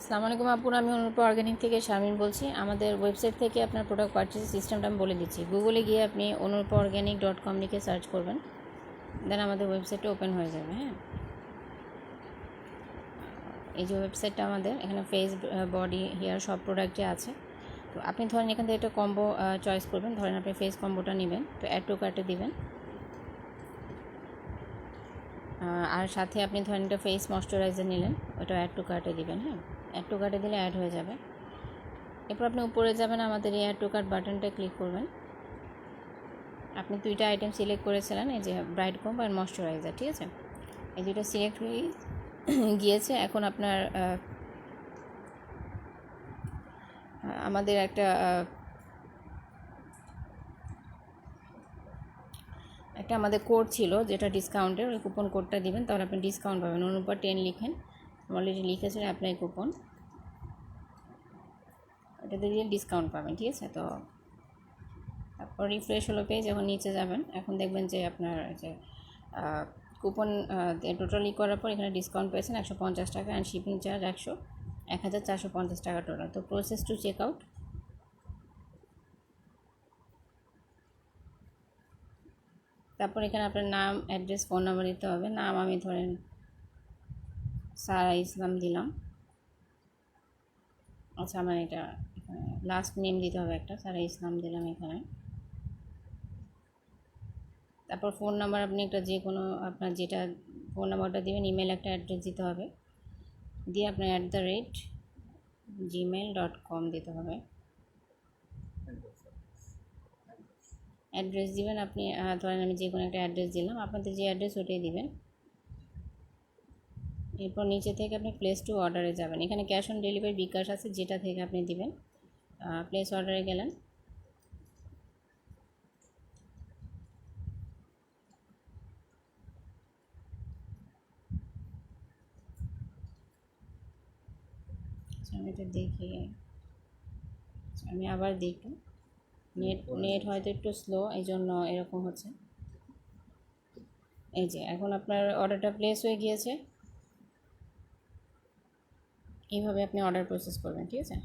আসসালামু আলাইকুম আপুর আমি অনুরূপা অর্গানিক থেকে শারমিন বলছি। আমাদের ওয়েবসাইট থেকে আপনার প্রোডাক্ট পারচেজ সিস্টেমটা আমি বলে দিচ্ছি। গুগলে গিয়ে আপনি অনুরূপা অর্গানিক ডট কম লিখে সার্চ করবেন। দেন আমাদের ওয়েবসাইটটা ওপেন হয়ে যাবে হ্যাঁ? এই যে ওয়েবসাইটটা আমাদের, এখানে ফেস বডি হেয়ার সব প্রোডাক্টই আছে। তো আপনি ধরেন এখান থেকে একটা কম্বো চয়েস করবেন। ধরেন আপনি ফেস কম্বোটা নেবেন, তো অ্যাড টু কার্টে দিবেন। আর সাথে আপনি ধরেন একটা ফেস ময়শ্চারাইজার নিলেন, ওটা অ্যাড টু কার্টে দিবেন হ্যাঁ? অ্যাড টু কার্টে দিলে অ্যাড হয়ে যাবে। এরপর আপনি উপরে যাবেন, আমাদের এই অ্যাড টু কার্ট বাটনটা ক্লিক করবেন। আপনি দুইটা আইটেম সিলেক্ট করেছিলেন, এই যে ব্রাইট কম্ব আর ময়শ্চারাইজার ঠিক আছে? এই দুটো সিলেক্ট হয়ে গিয়েছে। এখন আপনার আমাদের একটা একটা আমাদের কোড ছিল যেটা ডিসকাউন্টের ওই কুপন কোডটা দিবেন, তাহলে আপনি ডিসকাউন্ট পাবেন। উপর টেন লিখেন। অলরেডি লিখেছেন অ্যাপ্লাই কুপন ওটাতে দিয়ে ডিসকাউন্ট পাবেন, ঠিক আছে? তো তারপর রিফ্রেশ হলো পেয়ে যখন নিচে যাবেন। এখন দেখবেন যে আপনার যে কুপন টোটালি করার পর এখানে ডিসকাউন্ট পেয়েছেন একশো পঞ্চাশ টাকা অ্যান্ড শিপিং চার্জ একশো এক হাজার চারশো পঞ্চাশ টাকা টোটাল তো প্রসেস টু চেক আউট তারপর এখানে আপনার নাম অ্যাড্রেস ফোন নাম্বার দিতে হবে। নাম আমি ধরেন সারা ইসলাম দিলাম। আচ্ছা আমার এটা লাস্ট নেম দিতে হবে একটা সারা ইসলাম দিলাম এখানে। তারপর ফোন নাম্বার আপনি একটা যে কোনো, আপনার যেটা ফোন নাম্বারটা দেবেন ইমেল একটা অ্যাড্রেস দিতে হবে। দিয়ে আপনার at the rate Gmail dot com দিতে হবে। অ্যাড্রেস দিবেন, আপনি ধরেন আমি যে কোনো একটা অ্যাড্রেস দিলাম, আপনাদের যে অ্যাড্রেস ওটাই দিবেন। এরপর নিচে থেকে আপনি প্লেস টু অর্ডারে যাবেন। এখানে ক্যাশ অন ডেলিভারি বিকাশ আছে যেটা থেকে আপনি দিবেন। প্লেস অর্ডারে গেলেন। আচ্ছা, আমি এটা দেখি। আচ্ছা, আমি আবার দেখি। নেট নেট হয়তো একটু স্লো এই জন্য এরকম হচ্ছে। এই যে এখন আপনার অর্ডারটা প্লেস হয়ে গিয়েছে। এইভাবে আপনি অর্ডার প্রসেস করবেন ঠিক আছে?